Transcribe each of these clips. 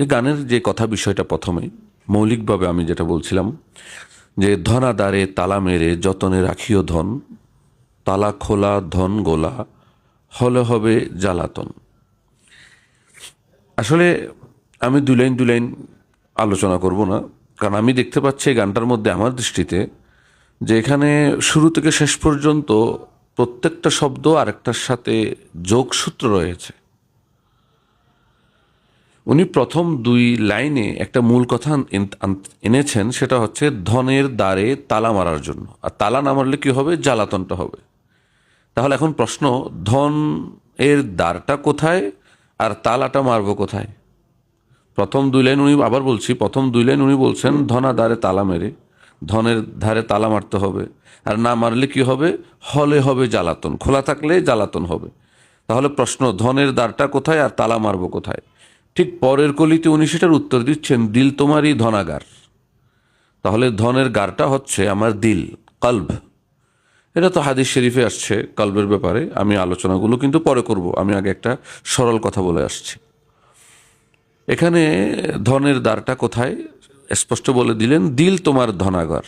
এই গানের যে কথা বিষয়টা প্রথমে, মৌলিকভাবে আমি যেটা বলছিলাম, যে ধনাদারে তালা মেরে যতনে রাখিও ধন, তালা খোলা ধন গোলা, হলে হবে জ্বালাতন। আসলে আমি দু লাইন দু লাইন আলোচনা করব না, কারণ আমি দেখতে পাচ্ছি এই গানটার মধ্যে আমার দৃষ্টিতে যে এখানে শুরু থেকে শেষ পর্যন্ত প্রত্যেকটা শব্দ আরেকটার সাথে যোগসূত্র রয়েছে। উনি প্রথম দুই লাইনে একটা মূল কথা এনেছেন, সেটা হচ্ছে ধনের দ্বারে তালা মারার জন্য। আর তালা না মারলে কি হবে? জ্বালাতনটা হবে। তাহলে এখন প্রশ্ন, ধন এর দ্বারটা কোথায় আর তালাটা মারবো কোথায়? প্রথম দুই লাইন উনি আবার বলছি, প্রথম দুই লাইন উনি বলছেন, ধনা দ্বারে তালা মেরে, ধনের ধারে তালা মারতে হবে। আর না মারলে কি হবে? হলে হবে জ্বালাতন, খোলা থাকলে জ্বালাতন হবে। তাহলে প্রশ্ন, ধনের দ্বারটা কোথায় আর তালা মারবো কোথায়? ঠিক পরের কলিতে উনি সেটার উত্তর দিচ্ছেন, দিল তোমারই ধনাগার। তাহলে ধনের গারটা হচ্ছে আমার দিল, কল্ব। এটা তো হাদিস শরীফে আসছে কল্বের ব্যাপারে, আমি আলোচনাগুলো কিন্তু পরে করব, আমি আগে একটা সরল কথা বলে আসছি। এখানে ধনের দ্বারটা কোথায়? স্পষ্ট বলে দিলেন, দিল তোমার ধনাগার।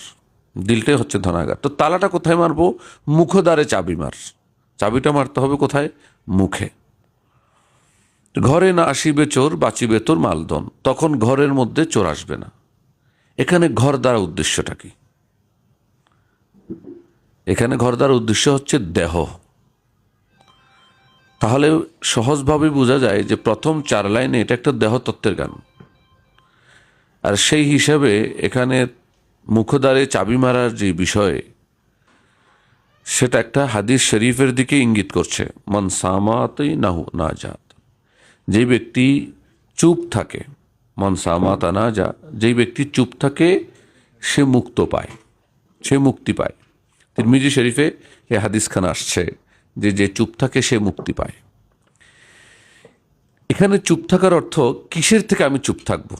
দিলটাই হচ্ছে ধনাগার। তো তালাটা কোথায় মারবো? মুখদ্বারে চাবি মার। চাবিটা মারতে হবে কোথায়? মুখে। ঘরে না আসিবে চোর, বাঁচিবে তোর মালদন তখন ঘরের মধ্যে চোর আসবে না। এখানে ঘর দ্বারা উদ্দেশ্যটা কি? এখানে ঘর দ্বারা উদ্দেশ্য হচ্ছে দেহ। তাহলে সহজভাবে বোঝা যায় যে প্রথম চার লাইনে এটা একটা দেহতত্ত্বের গান। আর সেই হিসাবে এখানে মুখদ্বারে চাবি মারার যে বিষয়ে, সেটা একটা হাদিস শরীফের দিকে ইঙ্গিত করছে। মন সামাতই নাহু না জাত যে ব্যক্তি চুপ থাকে, মন সামাতা না যা, যেই ব্যক্তি চুপ থাকে, সে মুক্ত পায়, সে মুক্তি পায়। তিরমিজি শরীফে এ হাদিসখান আসছে যে যে চুপ থাকে, সে মুক্তি পায়। এখানে চুপ থাকার অর্থ কিসের থেকে আমি চুপ থাকব?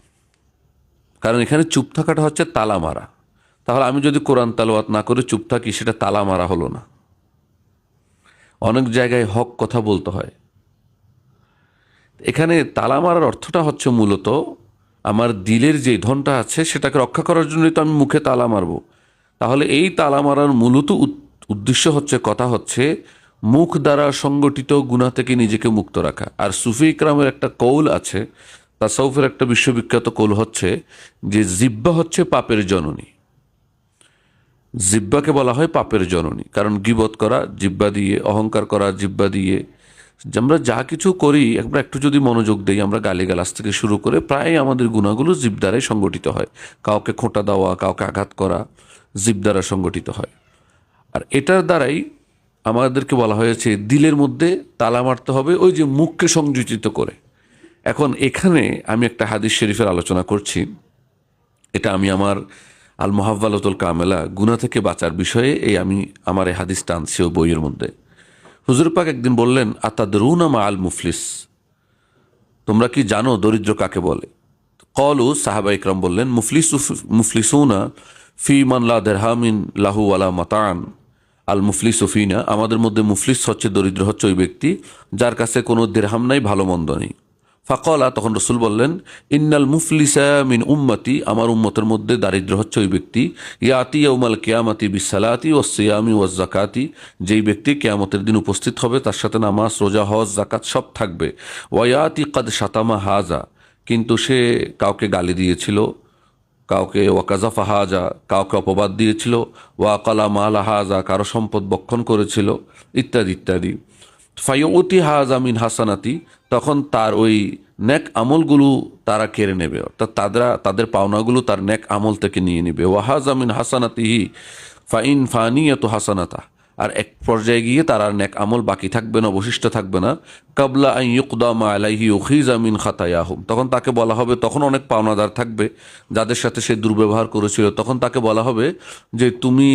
কারণ এখানে চুপ থাকাটা হচ্ছে তালা মারা। তাহলে আমি যদি কোরআন তালাওয়াত না করে চুপ থাকি, সেটা তালা মারা হলো না। অনেক জায়গায় হক কথা বলতে হয়। এখানে তালা মারার অর্থটা হচ্ছে মূলত আমার দিলের যে ধনটা আছে সেটাকে রক্ষা করার জন্যই তো আমি মুখে তালা মারবো। তাহলে এই তালা মারার মূলত উদ- উদ্দেশ্য হচ্ছে, কথা হচ্ছে মুখ দ্বারা সংগঠিত গুণা থেকে নিজেকে মুক্ত রাখা। আর সুফি ইকরামের একটা কৌল আছে, তাসাউফের একটা বিশ্ববিখ্যাত কৌল হচ্ছে যে জিব্বা হচ্ছে পাপের জননী। জিব্বাকে বলা হয় পাপের জননী, কারণ গিবত করা, জিব্বা দিয়ে, অহংকার করা, জিব্বা দিয়ে আমরা যা কিছু করি, আমরা একটু যদি মনোযোগ দেই, আমরা গালিগালাজ থেকে শুরু করে প্রায় আমাদের গুণাগুলো জীব দ্বারাই সংগঠিত হয়। কাউকে খোঁটা দেওয়া, কাউকে আঘাত করা জীব দ্বারা সংগঠিত হয়। আর এটার দ্বারাই আমাদেরকে বলা হয়েছে, দিলের মধ্যে তালা মারতে হবে, ওই যে মুখকে সংযোজিত করে। এখন এখানে আমি একটা হাদিস শরীফের আলোচনা করছি। এটা আমি আমার আল মোহাব্বালতুল কামেলা গুনা থেকে বাঁচার বিষয়ে এই আমি, আমার এই হাদিসটা আনছি ও বইয়ের মধ্যে। হুজুর পাক একদিন বললেন, আতাদরুনা মা আল মুফলিস? তোমরা কি জানো দরিদ্র কাকে বলে? কলু, সাহাবা ইকরাম বললেন, মুফলিস মুফলিসুনা ফি মানলা দেরহামিন লাহু আলা মাতান আল মুফলিস সুফিনা আমাদের মধ্যে মুফলিস হচ্ছে দরিদ্র, হচ্ছে ওই ব্যক্তি যার কাছে কোনো দেরহাম নাই, ভালো মন্দ নেই। ফাকলা, তখন রসুল বললেন, ইন্নাল মুফলিসা মিন উম্মতি আমার উম্মতের মধ্যে দারিদ্র হচ্ছে ওই ব্যক্তি। ইয়াতি উমাল কেয়ামাতি বিসালাতি ও সিয়ামি ও জাকাতি যেই ব্যক্তি কেয়ামতের দিন উপস্থিত হবে, তার সাথে নামাজ, রোজা, হজ জাকাত সব থাকবে। ওয়ায়াতি কাদ সাতামা হাজা, কিন্তু সে কাউকে গালি দিয়েছিল, কাউকে ওয়াকাজাফা হাজা, কাউকে অপবাদ দিয়েছিল ওয়াকালা মালা হাজা, কারও সম্পদ বক্ষণ করেছিল, ইত্যাদি ইত্যাদি। ফাইয়তি হাজা মিন হাসানাতি তখন তার ওই নেক আমলগুলো তারা কেড়ে নেবে। অর্থাৎ তাদের তাদের পাওনাগুলো তার নেক আমল থেকে নিয়ে নেবে। ওয়াহাজা মিন হাসানাতিহি ফাইন ফানিয়াত হাসানাতা। আর এক পর্যায়ে গিয়ে তার আর নেক আমল বাকি থাকবে না, অবশিষ্ট থাকবে না। কাবলা আই ইউকদামা আলাইহি উখিজা মিন খাতায়াহুম। তখন তাকে বলা হবে, তখন অনেক পাওনাদার থাকবে যাদের সাথে সে দুর্ব্যবহার করেছিল। তখন তাকে বলা হবে যে, তুমি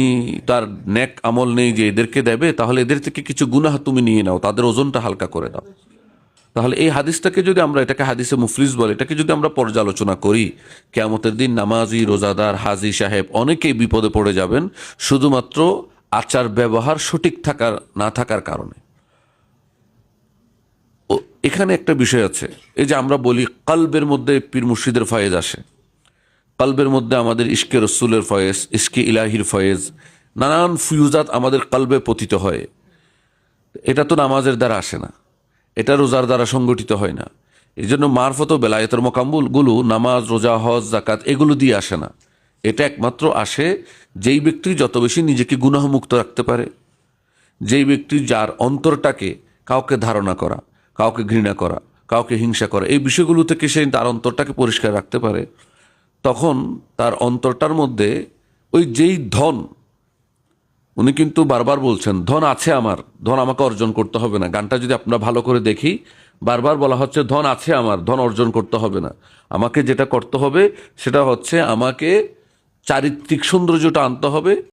তার নেক আমল নেই যে এদেরকে দেবে, তাহলে এদের থেকে কিছু গুনাহ তুমি নিয়ে নাও, তাদের ওজনটা হালকা করে দাও। তাহলে এই হাদিসটাকে যদি আমরা এটাকে হাদিসে মুফলিস বলে, এটাকে যদি আমরা পর্যালোচনা করি, কেয়ামতের দিন নামাজি, রোজাদার, হাজি সাহেব অনেকেই বিপদে পড়ে যাবেন, শুধুমাত্র আচার ব্যবহার সঠিক থাকার, না থাকার কারণে। এখানে একটা বিষয় আছে, এই যে আমরা বলি কালবের মধ্যে পীর মুর্শিদের ফয়েজ আসে। কালবের মধ্যে আমাদের ইস্কে রসুলের ফয়েজ ইস্কে ইলাহির ফয়েজ, নানান ফুয়ুজাত আমাদের কালবে পতিত হয়। এটা তো নামাজের দ্বারা আসে না। এটা রোজার দ্বারা সংগঠিত হয় না। এই জন্য মারফত ও বেলায়েতের মোকাম্বুলগুলো নামাজ, রোজা, হজ জাকাত এগুলো দিয়ে আসে না। এটা একমাত্র আসে যেই ব্যক্তি যত বেশি নিজেকে গুনাহমুক্ত রাখতে পারে, যেই ব্যক্তি যার অন্তরটাকে কাউকে ধারণা করা, কাউকে ঘৃণা করা, কাউকে হিংসা করা, এই বিষয়গুলো থেকে সে তার অন্তরটাকে পরিষ্কার রাখতে পারে, তখন তার অন্তরটার মধ্যে ওই যেই ধন উনি কিন্তু বারবার বলছেন, ধন আছে আমার, ধন আমাকে অর্জন করতে হবে না। গানটা যদি আপনারা ভালো করে দেখি, বারবার বলা হচ্ছে, ধন আছে আমার, ধন অর্জন করতে হবে না। আমাকে যেটা করতে হবে, সেটা হচ্ছে আমাকে চারিত্রিক সৌন্দর্যটা আনতে হবে।